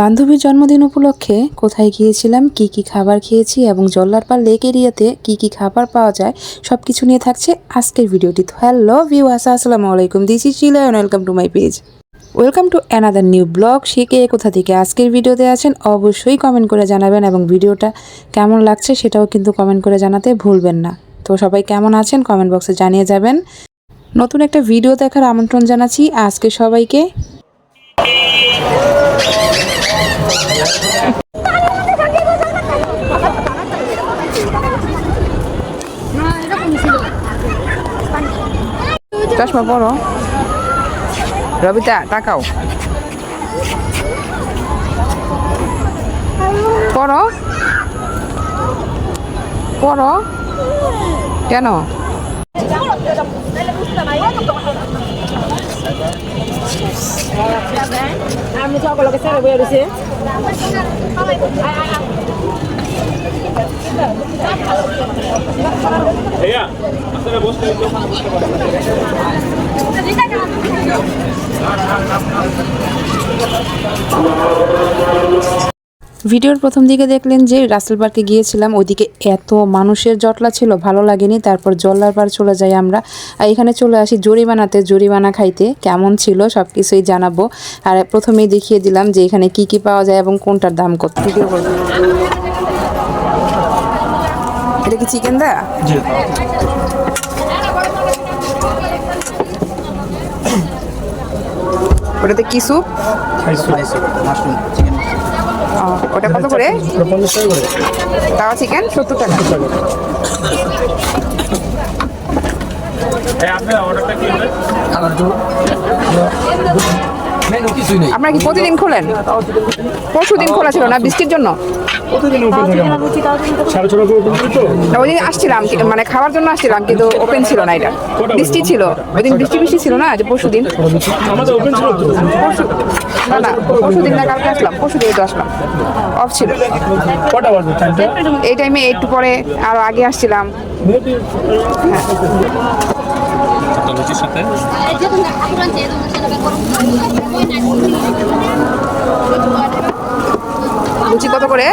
বান্ধবীর জন্মদিন উপলক্ষে কোথায় গিয়েছিলাম, কি কি খাবার খেয়েছি এবং জল্লারপাড় লেক এরিয়াতে কি কি খাবার পাওয়া যায় সব কিছু নিয়ে থাকছে আজকের ভিডিওটি। হ্যালো ভিউ আসা আসসালামু আলাইকুম। This is Shila welcome to my page welcome to another new blog কে, কোথা থেকে আজকের ভিডিওতে আছেন, অবশ্যই কমেন্ট করে জানাবেন এবং ভিডিওটা কেমন লাগছে সেটাও কিন্তু কমেন্ট করে জানাতে ভুলবেন না। তো সবাই কেমন আছেন কমেন্ট বক্সে জানিয়ে যাবেন। নতুন একটা ভিডিও দেখার আমন্ত্রণ জানাচ্ছি আজকে সবাইকে। চশমা পরো। রবিতা টাকাও পড়ো পড়ো কেন? আমি সকলকে ছেড়ে বয়ে রয়েছে ভাইয়া আপনারা বসতে? ভিডিওর প্রথম দিকে দেখলেন যে রাসেল পার্কে গিয়েছিলাম ওইদিকে এত মানুষের জটলা ছিল ভালো লাগেনি। তারপর জল্লার পার চলে যাই আমরা। আর এখানে চলে আসি জরিমানাতে জরিমানা খাইতে কেমন ছিল সব কিছুই জানাব। আর প্রথমেই দেখিয়ে দিলাম যে এখানে কি কি পাওয়া যায় এবং কোনটার দাম কত। ভিডিও করব। এটা কি চিকেন দা? ওটাতে কি স্যুপ মাশরুম ওটা কত করে? তাওয়া চিকেন সত্তর টাকা। আপনার অর্ডারটা কি হবে মেনু আপনারা কি প্রতিদিন খোলেন? পরশু দিন খোলা ছিল না বৃষ্টির জন্য? ওই দিন আসছিলাম মানে খাওয়ার জন্য আসছিলাম কিন্তু ওপেন ছিল না এটা। বৃষ্টি ছিল। ওই দিন বৃষ্টি বৃষ্টি ছিল না যে পরশু দিন। আমাদের ওপেন ছিল তো? পরশু না না পরশু দিন না কালকে আসলাম। পরশু দিন তো আসলাম। অফ ছিল। এই টাইমে একটু পরে আরও আগে আসছিলাম। লুচির সাথে? লুচি কত করে?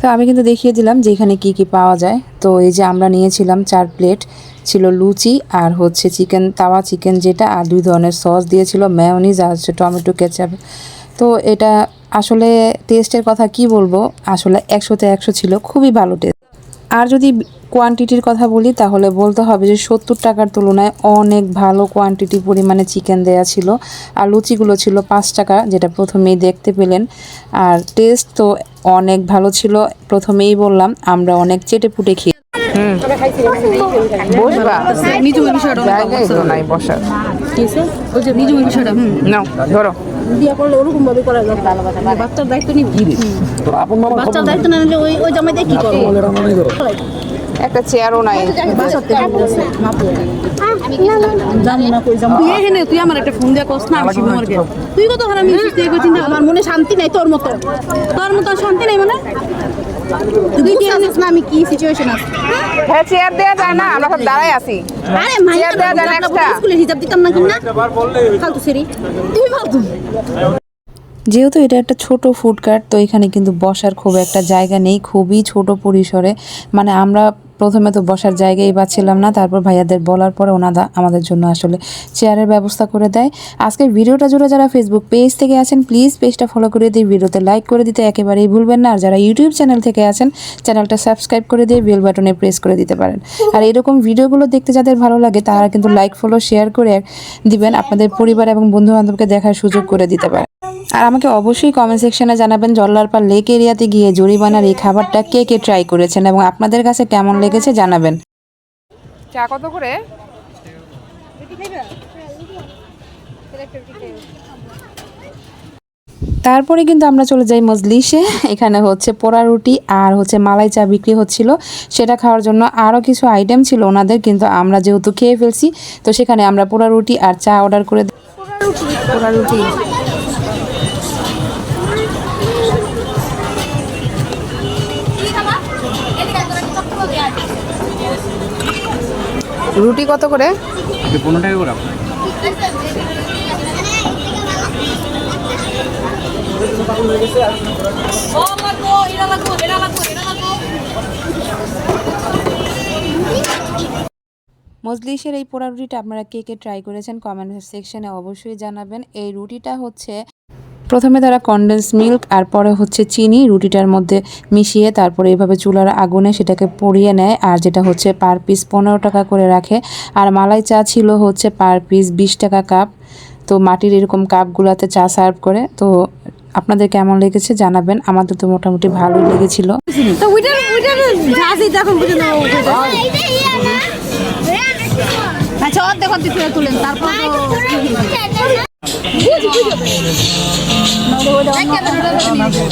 তো আমি কিন্তু দেখিয়ে দিলাম যে এখানে কি কি পাওয়া যায়। তো এই যে আমরা নিয়েছিলাম চার প্লেট ছিল লুচি আর হচ্ছে চিকেন তাওয়া চিকেন যেটা আর দুই ধরনের সস দিয়েছিল ম্যাওনিজ আর হচ্ছে টমেটো কেচাপ। তো এটা আসলে টেস্টের কথা কি বলব? আসলে একশোতে একশো ছিল খুবই ভালো টেস্ট আর যদি কোয়ান্টিটির কথা বলি, তাহলে বলতে হবে যে সত্তর টাকার তুলনায় অনেক ভালো কোয়ান্টিটি পরিমাণে চিকেন দেয়া ছিল। আর লুচিগুলো ছিল পাঁচ টাকা, যেটা প্রথমেই দেখতে পেলেন। আর টেস্ট তো অনেক ভালো ছিল, প্রথমেই বললাম, আমরা অনেক চেটে পুটে খেয়ে বসবা? নিজু বিষয়টা জায়গায় নাই বসার। ওই যে নিজু বিষয়টা হুম। নাও ধরো। বিয়ে করলে ওরকম ভাবে করা যায় বাচ্চার দায়িত্ব নিবি তোর আপন মামা বাচ্চার দায়িত্ব না নিলে ওই ওই জামাই কি করব? আমাদের রান্না করো। একটা চেয়ারও নাই। তুই আমার একটা ফোন দিয়ে কস না আমি শিবকুমারকে তুই কত তুই চিন্তা আমার মনে শান্তি নাই তোর মতো। তোর মতো আর শান্তি নাই মানে? তুই কি জানিস না? আমি কি সিচুয়েশন আছে? হ্যাঁ চেয়ার দেয়া যায় না আমরা সব দাঁড়ায় আছি। আরে চেয়ার দেওয়া যায় না একটা? স্কুলে হিসাব দিতাম না কিনা? ফালতু সেরি তুমি ফালতু। যেহেতু এটা একটা ছোট ফুড কার্ট তো এখানে কিন্তু বসার খুব একটা জায়গা নেই খুবই ছোট পরিসরে। মানে আমরা প্রথমে তো বসার জায়গাই পাচ্ছিলাম না, তারপর ভাইয়াদের বলার পরে ওনাদা আমাদের জন্য আসলে চেয়ারের ব্যবস্থা করে দেয়। আজকের ভিডিওটা জুড়ে যারা ফেসবুক পেজ থেকে আছেন প্লিজ পেজটা ফলো করে দিয়ে ভিডিওতে লাইক করে দিতে একেবারেই ভুলবেন না, আর যারা ইউটিউব চ্যানেল থেকে আছেন চ্যানেলটা সাবস্ক্রাইব করে দিয়ে বেল বাটনে প্রেস করে দিতে পারেন। আর এরকম ভিডিওগুলো দেখতে যাদের ভালো লাগে, তারা কিন্তু লাইক ফলো শেয়ার করে দিবেন, আপনাদের পরিবার এবং বন্ধু বান্ধবকে দেখার সুযোগ করে দিতে পারেন। আর আমাকে অবশ্যই কমেন্ট সেকশনে জানাবেন জল্লারপাড় লেক এরিয়াতে গিয়ে জরিমানার এই খাবারটা কে কে ট্রাই করেছেন এবং আপনাদের কাছে কেমন লেগেছে জানাবেন। চা কত করে? তারপরে কিন্তু আমরা চলে যাই মজলিসে। এখানে হচ্ছে পোড়া রুটি আর হচ্ছে মালাই চা বিক্রি হচ্ছিল। সেটা খাওয়ার জন্য আরও কিছু আইটেম ছিল ওনাদের কিন্তু আমরা যেহেতু খেয়ে ফেলছি তো সেখানে আমরা পোড়া রুটি আর চা অর্ডার করে দিই। পোড়া রুটি। রুটি কত করে? পনেরো টাকা করে মজলিসের এই পোড়া রুটিটা আপনারা কে কে ট্রাই করেছেন কমেন্ট সেকশনে অবশ্যই জানাবেন। এই রুটিটা হচ্ছে প্রথমে তারা কনডেন্স মিল্ক আর পরে হচ্ছে চিনি রুটিটার মধ্যে মিশিয়ে তারপরে এইভাবে চুলার আগুনে সেটাকে পরিয়ে নেয় আর যেটা হচ্ছে পার পিস পনেরো টাকা করে রাখে। আর মালাই চা ছিল হচ্ছে পার পিস বিশ টাকা কাপ তো মাটির এরকম কাপগুলোতে চা সার্ভ করে। তো আপনাদের কেমন লেগেছে জানাবেন। আমাদের তো মোটামুটি ভালোই লেগেছিল। তো ওইটার ওইটার জাহাজই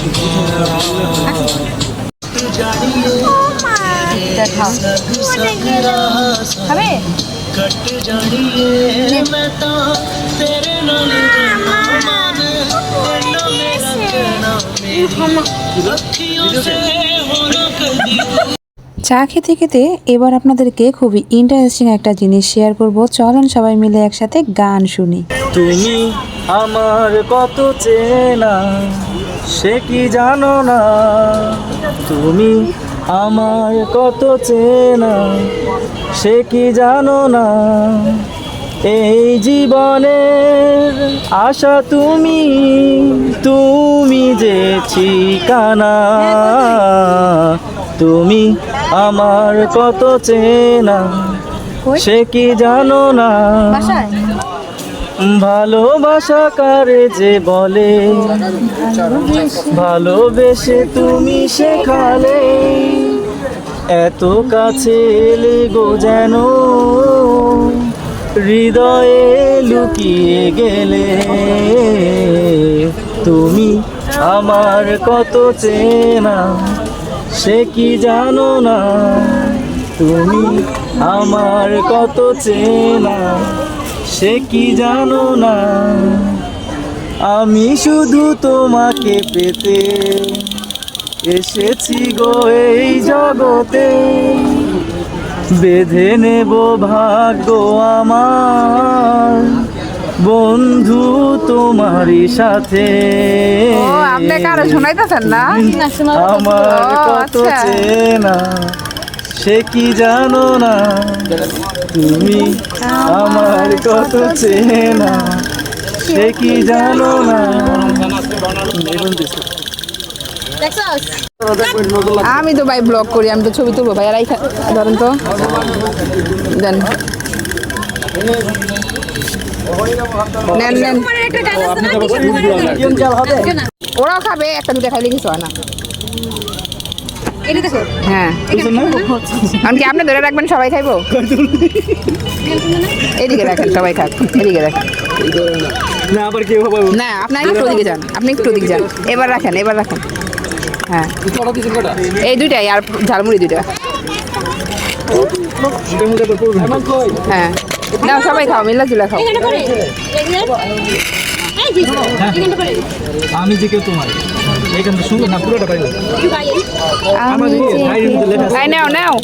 দেখুন বুঝে আচ্ছা অর্ধেক অর্ধেক করে তুলেন তারপর খাবে চা খেতে খেতে এবার আপনাদেরকে খুবই ইন্টারেস্টিং একটা জিনিস শেয়ার করব। চলেন সবাই মিলে একসাথে গান শুনি। তুমি আমার কত চেনা সে কি জানো না? তুমি আমার কত চেনা সে কি জানো না? এই জীবনের আশা তুমি তুমি যে ঠিকানা। তুমি আমার কত চেনা সে কি জানো না? ভালোবাসা কারে যে বলে? ভালোবেসে তুমি শেখালে। এত কাছে এলে গো যেন হৃদয়ে লুকিয়ে গেলে। তুমি আমার কত চেনা সে কি জানো না? তুমি আমার কত চেনা। সে কি জানো না? আমি শুধু তোমাকে পেতে এসেছি গো এই জগতে। বেঁধে নেব ভাগ্য আমার। বন্ধু তোমারই সাথে। আপনি কারও শোনাইতেছেন না? আমার কত আচ্ছা। চেনা সে কি জানো না? তুমি আমার কত চেনা সে কি জানো না? আমি তো ভাই ব্লগ করি আমি তো ছবি তুলবো। ভাই আর এই ধরেন তো। দেন। নেন নেন। ওরাও খাবে একটা দুটো খাইলে কিছু হয় না। হ্যাঁ। কি আপনি ধরে রাখবেন সবাই খাইবো? এদিকে রাখেন সবাই খাক এদিকে রাখেন। না আবার কেউ না আপনি একটু ওদিকে যান আপনি একটু ওদিকে যান। এবার রাখেন এবার রাখেন। হ্যাঁ। এই দুইটাই আর ঝালমুড়ি দুইটা। হ্যাঁ। না সবাই খাও মিল্লা জুলা খাও আমি যে কেউ তোমার না পুরোটা পাইবে নাও নাও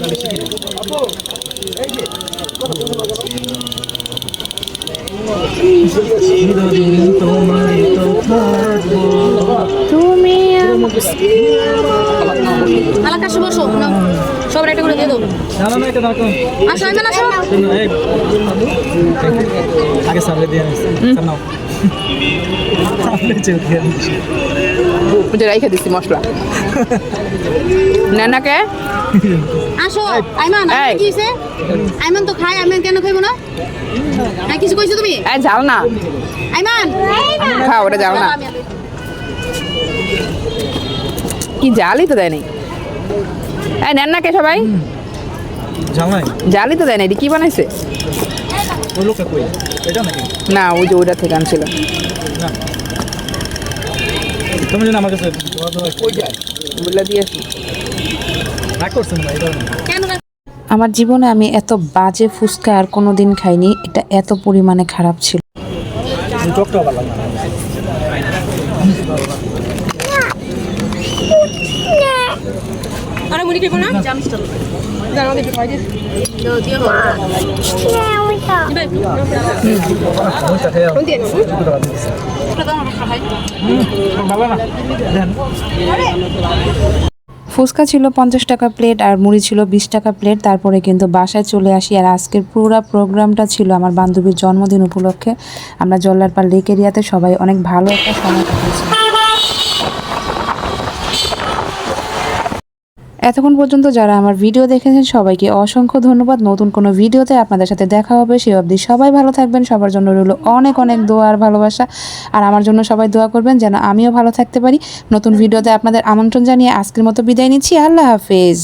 চিরদিন তোমারই তো থাকব শোক নাও। সবার একটা করে দিয়ে দেবো জানো না এটা রাখো আসো আমি আসো। আগে সামনে দিয়ে নাও। সামনে চেয়ে ওটা রাইখে মশলা। নানাকে আসো আইমান এই। কি হইছে? আইমান তো খায় আইমান কেন খাইবো না? হ্যাঁ কিছু কইছো তুমি? এই না। আইমান। খাও ওটা ঝাল না। কি জালই তো দেয় নাই এই নেন না কে সবাই জামাই। জালই তো দেয় নাই এটি কি বানাইছে? না ওই যে ওইটা থেকে আনছিল। তুমি আমার কাছে কই যায় বললা করছেন না কেন আমার জীবনে আমি এত বাজে ফুচকা আর কোনো দিন খাইনি এটা এত পরিমাণে খারাপ ছিল। আরে মুড়ি খেবো না ভালো না। ফুচকা ছিল পঞ্চাশ টাকা প্লেট আর মুড়ি ছিল বিশ টাকা প্লেট তারপরে কিন্তু বাসায় চলে আসি আর আজকের পুরো প্রোগ্রামটা ছিল আমার বান্ধবীর জন্মদিন উপলক্ষে। আমরা জল্লারপাড় লেক এরিয়াতে সবাই অনেক ভালো একটা সময় কাটিয়েছি। এতক্ষণ পর্যন্ত যারা আমার ভিডিও দেখেছেন, সবাইকে অসংখ্য ধন্যবাদ। নতুন কোনো ভিডিওতে আপনাদের সাথে দেখা হবে, সে অবধি সবাই ভালো থাকবেন। সবার জন্য রইল অনেক অনেক দোয়া আর ভালোবাসা। আর আমার জন্য সবাই দোয়া করবেন যেন আমিও ভালো থাকতে পারি। নতুন ভিডিওতে আপনাদের আমন্ত্রণ জানিয়ে আজকের মতো বিদায় নিচ্ছি। আল্লাহ হাফেজ।